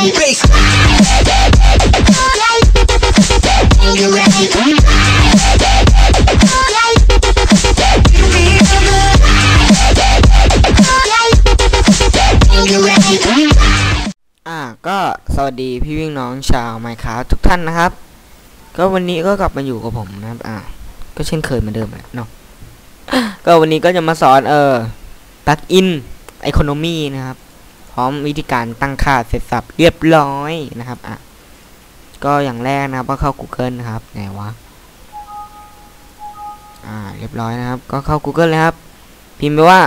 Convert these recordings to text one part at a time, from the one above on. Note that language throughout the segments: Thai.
Bass. You ready? อ่าก็สวัสดีพี่วิ่งน้องชาวไมค์ค a f t ทุกท่านนะครับ ก็วันนี้ก็กลับมาอยู่กับผมนะครับอ่าก็เช่นเคยเหมือนเดิมแหละเนาะก็วันนี้ก็จะมาสอนเออปลั๊กอินไอคอนมีนะครับ พร้อมวิธีการตั้งค่าเสร็จสับเรียบร้อยนะครับอะก็อย่างแรกนะครับก็เข้า Google นะครับไหนวะอ่าเรียบร้อยนะครับ ก็เข้า Google เลยครับ พิมพ์ไปว่า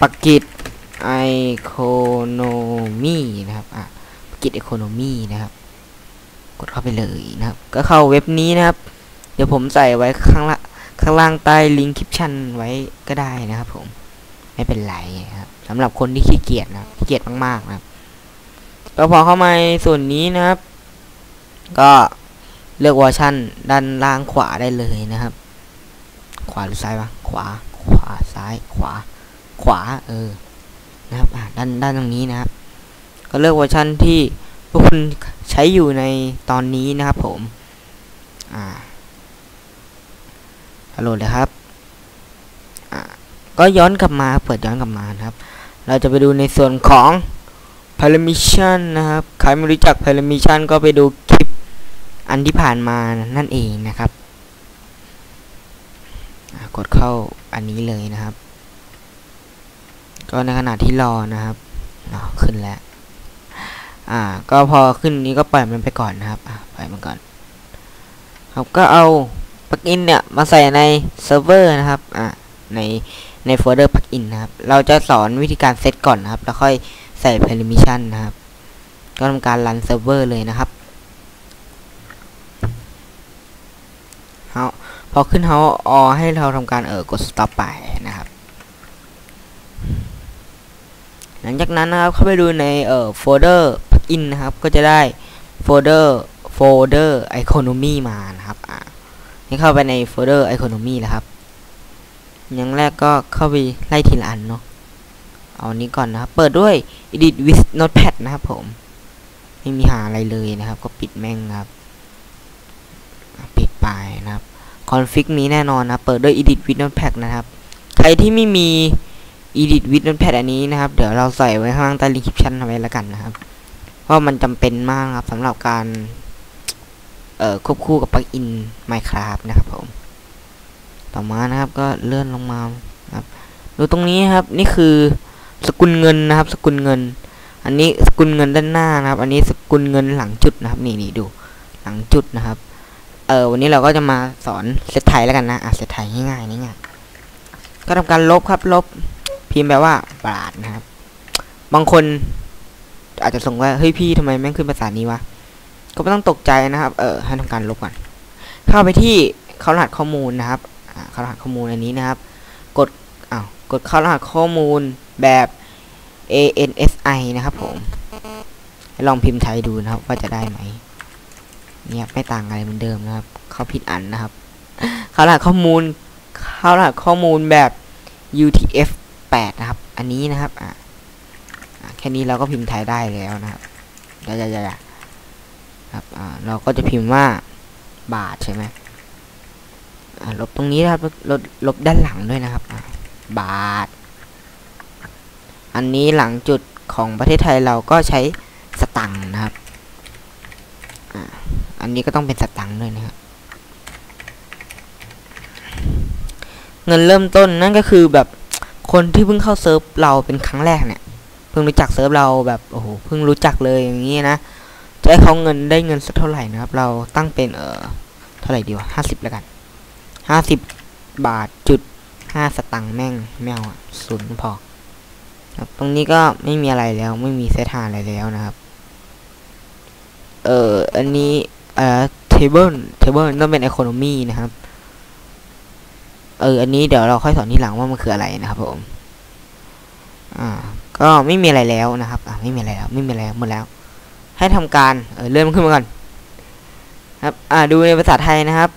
ปักกิจไอโคโนมีนะครับอะกิจไอโคโนมีนะครับ กดเข้าไปเลยนะครับ ก็เข้าเว็บนี้นะครับ เดี๋ยวผมใส่ไว้ข้างละข้างล่างใต้ลิงก์คลิปชั่นไว้ก็ได้นะครับผม ไม่เป็นไรครับสำหรับคนที่ขี้เกียจนะขี้เกียจมากๆนะครับก็พอเข้ามาส่วนนี้นะครับ ก็เลือกเวอร์ชันด้านล่างขวาได้เลยนะครับ ขวาหรือซ้ายวะขวา ขวาซ้าย ขวา ขวาเออนะครับด้านด้านตรงนี้นะครับก็เลือกเวอร์ชันที่พวกคุณใช้อยู่ในตอนนี้นะครับผม อ่าฮัลโหลเลยครับ ก็ย้อนกลับมาเปิดย้อนกลับมานะครับ เราจะไปดูในส่วนของ Permission นะครับ ใครไม่รู้จัก Permission ก็ไปดูคลิปอันที่ผ่านมานั่นเองนะครับกดเข้าอันนี้เลยนะครับ ก็ในขณะที่รอนะครับขึ้นแล้วอ่าก็พอขึ้นนี้ก็ปล่อยมันไปก่อนนะครับปล่อยมันก่อนครับก็เอาปลั๊กอินเนี่ยมาใส่ในเซิร์ฟเวอร์นะครับอ่าใน ในโฟลเดอร์ปลั๊กอินนะครับ เราจะสอนวิธีการเซตก่อนนะครับ แล้วค่อยใส่ permission นะครับ ก็ทำการรันเซิร์ฟเวอร์เลยนะครับเฮาพอขึ้นเฮาออให้เราทำการเออกด stop ไปนะครับ หลังจากนั้นนะครับเข้าไปดูในเอ่อโฟลเดอร์ plugin นะครับ ก็จะได้โฟลเดอร์โฟลเดอร์ economy มานะครับ อ่าให้เข้าไปในโฟลเดอร์ economy แล้วครับ อย่างแรกก็เข้าไปไล่ทีละอันเนาะเอาอันนี้ก่อนนะครับ เปิดด้วย edit with notepad นะครับผม ไม่มีหาอะไรเลยนะครับ ก็ปิดแม่งครับ ปิดไปนะครับ config มีแน่นอนนะ เปิดด้วย edit with notepad นะครับ ใครที่ไม่มี edit with notepad อันนี้นะครับ เดี๋ยวเราใส่ไว้ข้างล่างใต้ลิงก์คลิปชั่นไว้แล้วกันนะครับ เพราะมันจำเป็นมากครับสำหรับการ เอ่อ ควบคู่กับปลั๊กอิน Minecraft นะครับผม ต่อมานะครับก็เลื่อนลงมาครับดูตรงนี้ครับนี่คือสกุลเงินนะครับ สกุลเงิน อันนี้สกุลเงินด้านหน้านะครับ อันนี้สกุลเงินหลังจุดนะครับนี่นี่ดูหลังจุดนะครับเออวันนี้เราก็จะมาสอนเซตไทยแล้วกันนะอะเซตไทยง่ายๆง่ายๆก็ทำการลบครับลบพิมพ์แปลว่าบาทนะครับ บางคนอาจจะสงว่าเฮ้ยพี่ทำไมแม่งขึ้นภาษานี้วะก็ไม่ต้องตกใจนะครับ เออให้ทำการลบก่อนเข้าไปที่เขารหัสข้อมูลนะครับ เขารหัสข้อมูลอันนี้นะครับ กดอ้าวกดเข้ารหัสข้อมูลแบบ ANSI นะครับผมลองพิมพ์ไทยดูนะครับ ว่าจะได้ไหมเนี่ยไม่ต่างอะไรเหมือนเดิมนะครับ เขาผิดอันนะครับ เข้ารหัสข้อมูล เข้ารหัสข้อมูลแบบ UTF 8นะครับ อันนี้นะครับอะแค่นี้เราก็พิมพ์ไทยได้แล้วนะครับเดี๋ยวๆครับอ่าเราก็จะพิมพ์ว่าบาทใช่ไหม ลบตรงนี้นะครับลบลบด้านหลังด้วยนะครับ บาท อันนี้หลังจุดของประเทศไทยเราก็ใช้สตังค์นะครับอันนี้ก็ต้องเป็นสตังค์ด้วยนะครับ เงินเริ่มต้นนั่นก็คือแบบคนที่เพิ่งเข้าเซิร์ฟเราเป็นครั้งแรกเนี่ย เพิ่งรู้จักเซิร์ฟเราแบบโอ้โหเพิ่งรู้จักเลยอย่างนี้นะจะให้เขาเงินได้เงินสักเท่าไหร่นะครับ เราตั้งเป็นเออเท่าไหร่ดีวะห้าสิบแล้วกัน ห้าสิบบาทจุดห้าสตังค์แม่งไม่เอาศูนย์พอครับตรงนี้ก็ไม่มีอะไรแล้วไม่มีเซตหาอะไรแล้วนะครับ เอ่ออันนี้เอ่อ table table ต้องเป็น economy นะครับเอออันนี้เดี๋ยวเราค่อยสอนทีหลังว่ามันคืออะไรนะครับผมอ่าก็ไม่มีอะไรแล้วนะครับอ่าไม่มีอะไรแล้วไม่มีอะไรหมดแล้ว ให้ทำการเออเลื่มขึ้นมาก่อนครับ อ่าดูในภาษาไทยนะครับ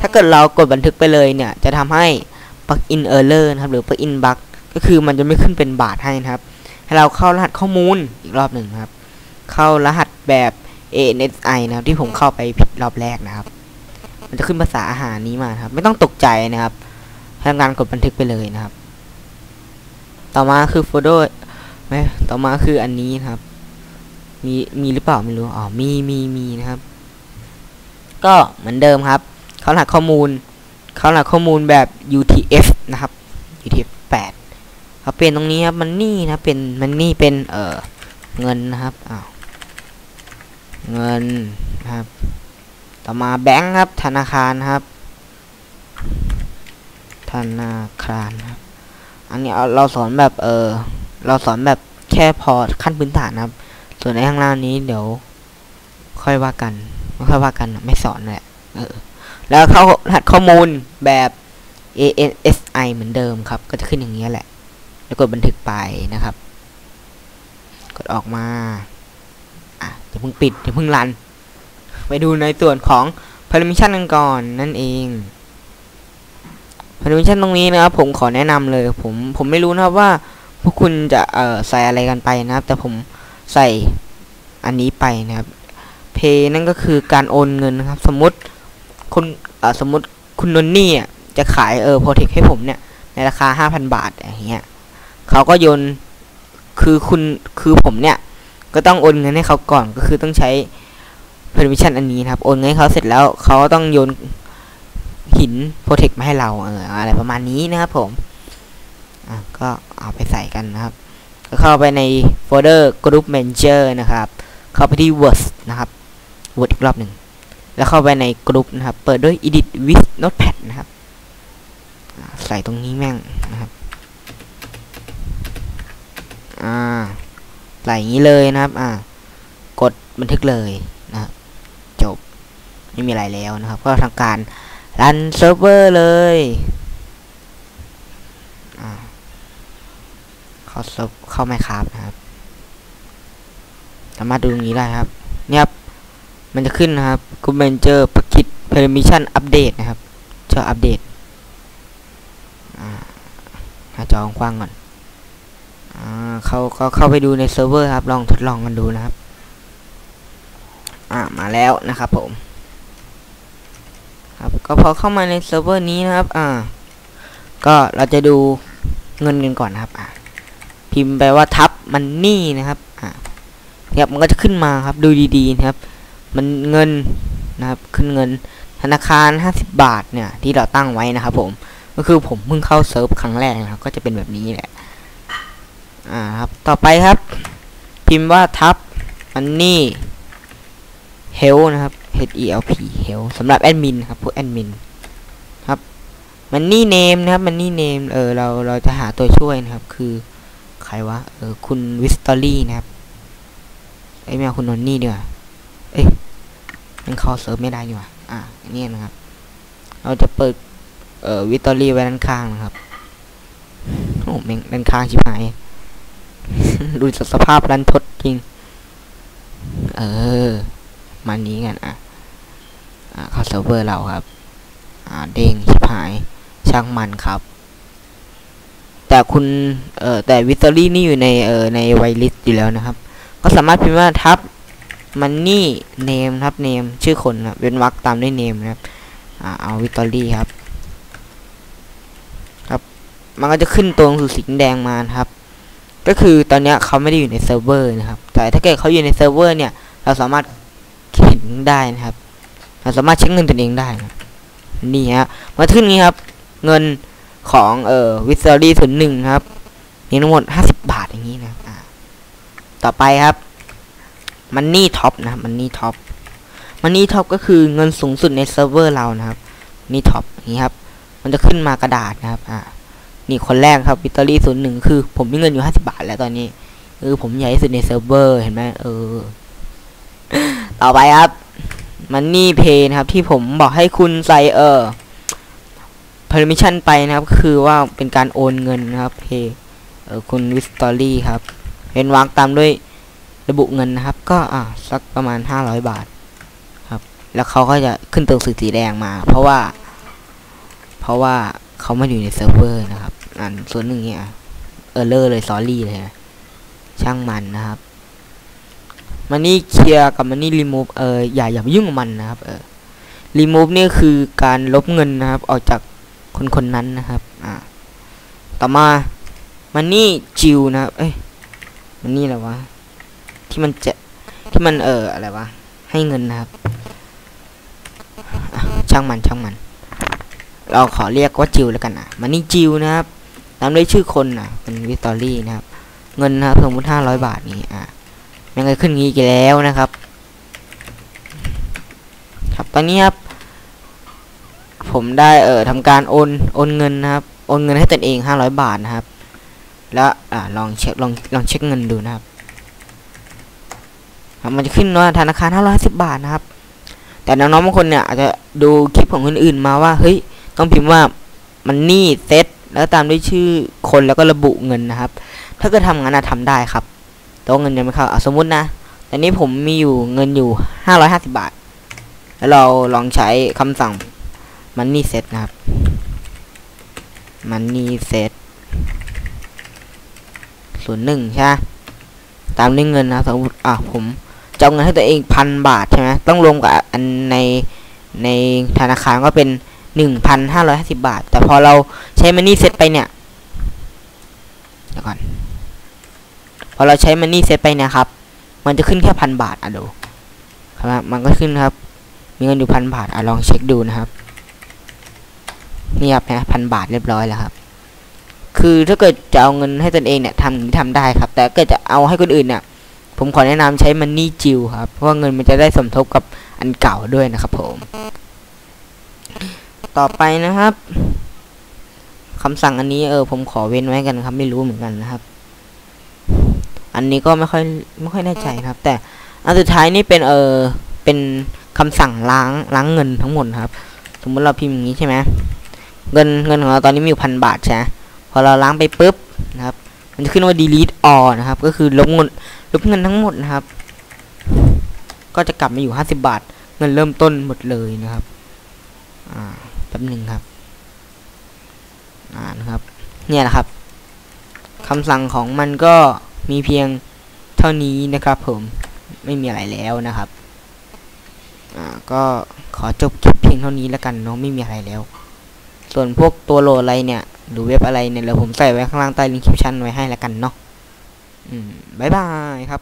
ถ้าเกิดเรากดบันทึกไปเลยเนี่ยจะทำให้ plugin error นะครับหรือ plugin bug ก็คือมันจะไม่ขึ้นเป็นบาทให้นะครับ ให้เราเข้ารหัสข้อมูลอีกรอบหนึ่งครับ เข้ารหัสแบบ ANSI นะครับที่ผมเข้าไปผิดรอบแรกนะครับ มันจะขึ้นภาษาอาหารนี้มาครับ ไม่ต้องตกใจนะครับทำงานกดบันทึกไปเลยนะครับ ต่อมาคือโฟโต้ไหมต่อมาคืออันนี้นะครับ มีมีหรือเปล่าไม่รู้อ๋อมีมีมีนะครับ ก็เหมือนเดิมครับ เขารหัสข้อมูล เขารหัสข้อมูลแบบ UTF นะครับ UTF 8เขาเปลี่ยนตรงนี้ครับมันนี่นะเป็นมันนี่เป็นเออเงินนะครับอ้าวเงินนะครับ ต่อมาแบงค์ครับ ธนาคารครับ ธนาคารครับ อันนี้เราสอนแบบเออเราสอนแบบแค่พอขั้นพื้นฐานนะครับ ส่วนในข้างล่างนี้เดี๋ยวค่อยว่ากัน ไม่ค่อยว่ากัน ไม่สอนแหละ เออ แล้วเข้ารหัสข้อมูลแบบ ANSI เหมือนเดิมครับ ก็จะขึ้นอย่างนี้แหละ แล้วกดบันทึกไปนะครับ กดออกมาอะอย่าเพิ่งปิดอย่าเพิ่งรัน ไปดูในส่วนของ permission กันก่อนนั่นเอง permission ตรงนี้นะครับ ผมขอแนะนำเลย ผมผมไม่รู้นะครับว่าพวกคุณจะเอ่อใส่อะไรกันไปนะครับ แต่ผมใส่อันนี้ไปนะครับ pay นั่นก็คือการโอนเงินนะครับ สมมติ คุณสมมติคุณนนนี่จะขายเออโปรเทคให้ผมเนี่ย ในราคาห้าพันบาทอย่างเงี้ยเขาก็โยนคือคุณคือผมเนี่ย ก็ต้องโอนเงินให้เขาก่อนก็คือต้องใช้ permission อันนี้นะครับโอนเงินให้เขาเสร็จแล้วเขาก็ต้องโยนหินโปรเทคมาให้เราเอออะไรประมาณนี้นะครับผมอะก็เอาไปใส่กันนะครับ ก็เข้าไปในโฟลเดอร์ group manager นะครับ เข้าไปที่ Word นะครับ Word อีกรอบหนึ่ง แล้วเข้าไปในกลุ่มนะครับ เปิดด้วย edit with notepad นะครับ ใส่ตรงนี้แม่งนะครับอ่าใส่อย่างนี้เลยนะครับ อ่า กดบันทึกเลยนะครับจบ ไม่มีอะไรแล้วนะครับ ก็ทำการรันเซิร์ฟเวอร์เลยอ่าเข้าเซิฟเข้าไมครับนะครับ สามารถดูตรงนี้ได้ครับ เนี่ยครับ มันจะขึ้นนะครับกูเมนเจอร์พักิจ permission update นะครับจออัปเดตอ่าหาจอกว้างก่อนเขาเขาเข้าไปดูในเซิร์ฟเวอร์ครับ ลองทดลองกันดูนะครับ อ่ามาแล้วนะครับผม ครับ ก็พอเข้ามาในเซิร์ฟเวอร์นี้นะครับ อ่า ก็เราจะดูเงินกันก่อนนะครับ อ่าพิมพ์ไปว่าทับมันนี่นะครับ อ่าครับมันก็จะขึ้นมาครับ ดูดีๆนะครับ มันเงินนะครับขึ้นเงินธนาคาร 50 บาทเนี่ยที่เราตั้งไว้นะครับผมก็คือผมเพิ่งเข้าเซิร์ฟครั้งแรกนะครับก็จะเป็นแบบนี้แหละอ่าครับต่อไปครับ พิมพ์ว่าทับมันนี่ help นะครับ h e l p h e l สำหรับแอดมินครับพวกแอดมินครับมันนี่เนมนะครับมันนี่เนมเออเราเราจะหาตัวช่วยนะครับ คือใครวะเออคุณวิสตอรี่นะครับไอ้แมวคุณนนนี่ดีกว่าเอ้ย มันเข้าเซิร์ฟไม่ได้ดีกว่าอะอันนี้นะครับ เราจะเปิดเอ่อวิตอรี่ไว้ด้านข้างนะครับโอ้แม่งด้านข้างชิบหายดูสภาพรันทดจริง เออ มานี้กันอะอ่าเข้าเซิร์ฟเวอร์เราครับ อ่าเด้งชิบหายช่างมันครับ แต่คุณเอ่อแต่วิตอรี่นี่อยู่ในเอ่อในไวลิสอยู่แล้วนะครับ ก็สามารถพิมพ์ว่าทับ มันนี่เนมครับเนมชื่อคนครับเว้นวรรคตามด้วยเนมนะครับอ่าเอาวิตอรี่ครับ ครับ มันก็จะขึ้นตัวหนังสือสีแดงมานครับ ก็คือตอนนี้เขาไม่ได้อยู่ในเซิร์ฟเวอร์นะครับ แต่ถ้าเกิดเขาอยู่ในเซิร์ฟเวอร์เนี่ย เราสามารถเห็นได้นะครับ เราสามารถเช็คเงินตัวเองได้นะนี่ฮะมาขึ้นนี้ครับ เงินของเอ่อวิตอรี่ส่วนหนึ่งครับมีทั้งหมดห้าสิบบาทอย่างนี้นะอ่าต่อไปครับ มันนี่ท็อปนะครับมันนี่ท็อปมันนี่ท็อปก็คือเงินสูงสุดในเซิร์ฟเวอร์เรานะครับนี่ท็อปนี้ครับ มันจะขึ้นมากระดาษนะครับอ่านี่คนแรกครับวิตอรี่ศูนย์หนึ่งคือ ผมมีเงินอยู่ห้าสิบาทแล้วตอนนี้เออผมใหญ่ที่สุดในเซิร์ฟเวอร์เห็นไหมเออ ต่อไปครับมันนี่เพย์นะครับ ที่ผมบอกให้คุณใส่เออ permission ไปนะครับ คือว่าเป็นการโอนเงินนะครับเพย์เออคุณวิสตอรี่ครับเป็นวางตามด้วย ระบุเงินนะครับ ก็อะสักประมาณห้าร้อยบาทครับ แล้วเขาก็จะขึ้นตัวสือสีแดงมา เพราะว่า เพราะว่าเขาไม่อยู่ในเซิร์ฟเวอร์นะครับอ่านส่วนหนึ่งเนี่ยเออเลอร์เลยซอรี่เลยนะช่างมันนะครับ มันนี่เคลียร์กับมันนี่รีมูฟเอออย่าอย่าไปยุ่งกับมันนะครับ เออรีมูฟนี่คือการลบเงินนะครับ ออกจากคนคนนั้นนะครับ อ่า ต่อมามันนี่จิวนะครับ เอ้ยมันนี่อะไรวะ ที่มันจะที่มันเอออะไรวะให้เงินนะครับ ช่างมันช่างมัน เราขอเรียกว่าจิวแล้วกันนะมันนี่จิวนะครับตามด้วยชื่อคนนะเป็นวิตอรี่นะครับ เงินนะครับสมมติห้าร้อยบาทนี้อะยังไงขึ้นงี้อีกแล้วนะครับ ครับตอนนี้ครับ ผมได้เอ่อทำการโอนโอนเงินนะครับ โอนเงินให้ตนเองห้าร้อยบาทนะครับ แล้วอ่าลองเช็คลองลองเช็คเงินดูนะครับ มันจะขึ้นว่าธนาคารห้าร้อยสิบบาทนะครับ แต่น้องๆบางคนเนี่ยอาจจะดูคลิปของคนอื่นมาว่าเฮ้ยต้องพิมพ์ว่ามันนี่เซตแล้วตามด้วยชื่อคนแล้วก็ระบุเงินนะครับ ถ้าเกิดทำงั้นนะทำได้ครับแต่ว่าเงินยังไม่เข้าอะสมมุตินะตอนนี้ผมมีอยู่เงินอยู่ห้าร้อยห้าสิบาท แล้วเราลองใช้คำสั่ง money set นะครับ money set ศูนย์หนึ่งใช่ตามด้วยเงินนะสมมติอะผม จะเอาเงินให้ตัวเองพันบาทใช่ไหมต้องรวมกับอันในในธนาคารก็เป็นหนึ่งพันห้าร้อยห้าสิบาท แต่พอเราใช้ money set ไปเนี่ยเดี๋ยวก่อนพอเราใช้ money set ไปเนี่ยครับ มันจะขึ้นแค่พันบาทอะดูครับมันก็ขึ้นครับ มีเงินอยู่พันบาทอะลองเช็คดูนะครับนี่ครับนะพันบาทเรียบร้อยแล้วครับ คือถ้าเกิดจะเอาเงินให้ตนเองเนี่ยทำอย่างนี้ทำได้ครับ แต่เกิดจะเอาให้คนอื่นเนี่ย ผมขอแนะนำใช้ Money จิวครับ เพราะเงินมันจะได้สมทบกับอันเก่าด้วยนะครับผม ต่อไปนะครับคำสั่งอันนี้เออผมขอเว้นไว้กันครับ ไม่รู้เหมือนกันนะครับ อันนี้ก็ไม่ค่อยไม่ค่อยแน่ใจครับ แต่อันสุดท้ายนี่เป็นเออเป็นคำสั่งล้างล้างเงินทั้งหมดครับ สมมติเราพิมพ์อย่างนี้ใช่ไหมเงินเงินของเราตอนนี้มีอยู่พันบาทใช่พอเราล้างไปปุ๊บนะครับ มันจะขึ้นว่า delete all นะครับ ก็คือลบเงิน ลบเงินทั้งหมดนะครับ ก็จะกลับมาอยู่ห้าสิบาท เงินเริ่มต้นหมดเลยนะครับ อ่าแป๊บหนึ่งครับ อ่านะครับ เนี่ยนะครับคำสั่งของมันก็มีเพียงเท่านี้นะครับ ผมไม่มีอะไรแล้วนะครับ อ่าก็ขอจบคลิปเพียงเท่านี้แล้วกันเนาะไม่มีอะไรแล้ว ส่วนพวกตัวโหลดอะไรเนี่ย หรือเว็บอะไรเนี่ยเดี๋ยวผมใส่ไว้ข้างล่างใต้ลิงก์คลิปชั่นไว้ให้แล้วกันเนาะ บายบายครับ